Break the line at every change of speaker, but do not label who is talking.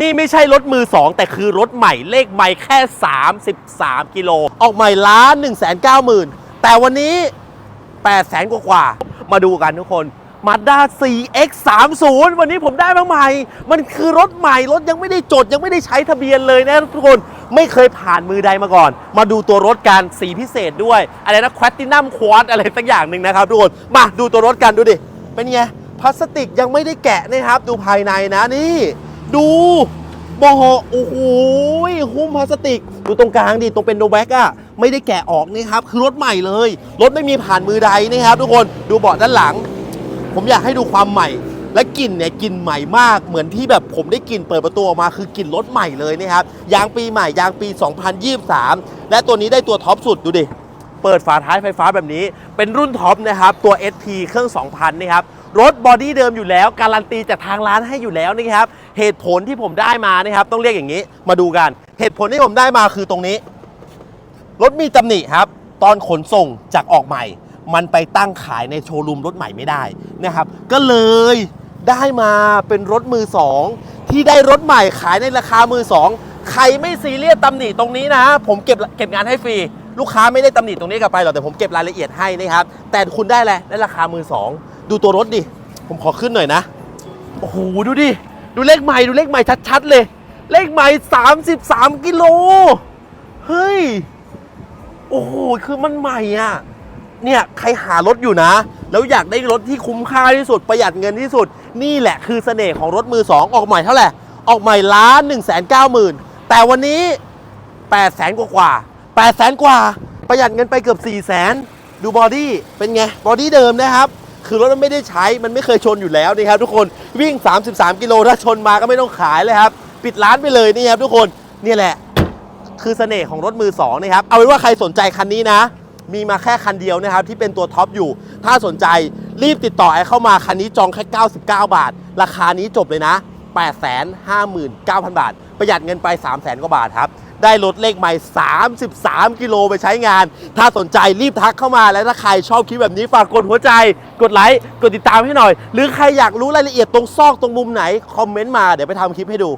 นี่ไม่ใช่รถมือ 2 แต่คือรถใหม่เลขใหม่แค่ 33 กิโล ออกใหม่ล้าน1 9 0 0 0 0 แต่วันนี้8แสนกว่า มาดูกันทุกคน Mazda 4X 3 0 วันนี้ผมได้มาใหม่ มันคือรถใหม่ รถยังไม่ได้จด ยังไม่ได้ใช้ทะเบียนเลยนะทุกคนไม่เคยผ่านมือใดมาก่อน มาดูตัวรถกันสีพิเศษด้วย อะไรนะคว t ตินัมควอดอะไรสักอย่างหนึ่งนะครับทุกคน มาดูตัวรถกันดูดิ เป็นไงพลาสติกยังไม่ได้แกะนะครับ ดูภายในนะนี่ ดูโมโหโอ้โหหุ้มพลาสติก ดูตรงกลางดิตรงเป็นโนแบ็กอะไม่ได้แกะออกนี่ครับ คือรถใหม่เลย รถไม่มีผ่านมือใดนะครับ ทุกคนดูเบาะด้านหลัง ผมอยากให้ดูความใหม่ และกลิ่นเนี่ยกลิ่นใหม่มาก เหมือนที่แบบผมได้กลิ่นเปิดประตูออกมาคือกลิ่นรถใหม่เลยนะครับยางปีใหม่ยางปี 2023 และตัวนี้ได้ตัวท็อปสุดดูดิเปิดฝาท้ายไฟฟ้าแบบนี้ เป็นรุ่นท็อปนะครับตัว SP เครื่อง 2,000 นะครับ รถบอดี้เดิมอยู่แล้ว การันตีจากทางร้านให้อยู่แล้วนะครับ เหตุผลที่ผมได้มานะครับ ต้องเรียกอย่างนี้มาดูกัน เหตุผลที่ผมได้มาคือตรงนี้ รถมีตำหนิครับ ตอนขนส่งจากออกใหม่ มันไปตั้งขายในโชว์รูมรถใหม่ไม่ได้นะครับ ก็เลยได้มาเป็นรถมือสองที่ได้รถใหม่ขายในราคามือสองใครไม่ซีเรียสตำหนิตรงนี้นะ ผมเก็บเก็บงานให้ฟรี ลูกค้าไม่ได้ตำหนิตรงนี้กลับไปหรอกแต่ผมเก็บรายละเอียดให้นะครับ แต่คุณได้แหละไรได้ราคามือสอง ดูตัวรถดิ ผมขอขึ้นหน่อยนะ โอ้โห ดูดิ ดูเลขใหม่ ดูเลขใหม่ชัดๆเลย เลขใหม่ 33 กิโล เฮ้ย โอ้โห คือมันใหม่อะ เนี่ย ใครหารถอยู่นะ แล้วอยากได้รถที่คุ้มค่าที่สุด ประหยัดเงินที่สุด นี่แหละคือเสน่ห์ของรถมือ2ออกใหม่เท่าไหร่ ออกใหม่ล้าน1 9 0 0 0 0แต่วันนี้8แสนกว่ากว่า8แสนกว่า ประหยัดเงินไปเกือบ4แสนดูบอดี้เป็นไง บอดี้เดิมนะครับ คือรถมันไม่ได้ใช้มันไม่เคยชนอยู่แล้วนะครับทุกคนวิ่ง 33 กิโลถ้าชนมาก็ไม่ต้องขายเลยครับปิดร้านไปเลยนี่ครับทุกคนนี่แหละ คือเสน่ห์ของรถมือ2นะครับเอาเป็นว่าใครสนใจคันนี้นะ มีมาแค่คันเดียวนะครับที่เป็นตัวท็อปอยู่ ถ้าสนใจรีบติดต่อไอ้เข้ามาคันนี้จองแค่ 99 บาท ราคานี้จบเลยนะ 859,000 บาท ประหยัดเงินไป 300,000 กว่าบาทครับ ได้รถเลขใหม่ 33 กิโลไปใช้งาน ถ้าสนใจรีบทักเข้ามา และถ้าใครชอบคลิปแบบนี้ฝากกดหัวใจ กดไลค์ กดติดตามให้หน่อย หรือใครอยากรู้รายละเอียดตรงซอกตรงมุมไหน คอมเมนต์มา เดี๋ยวไปทำคลิปให้ดู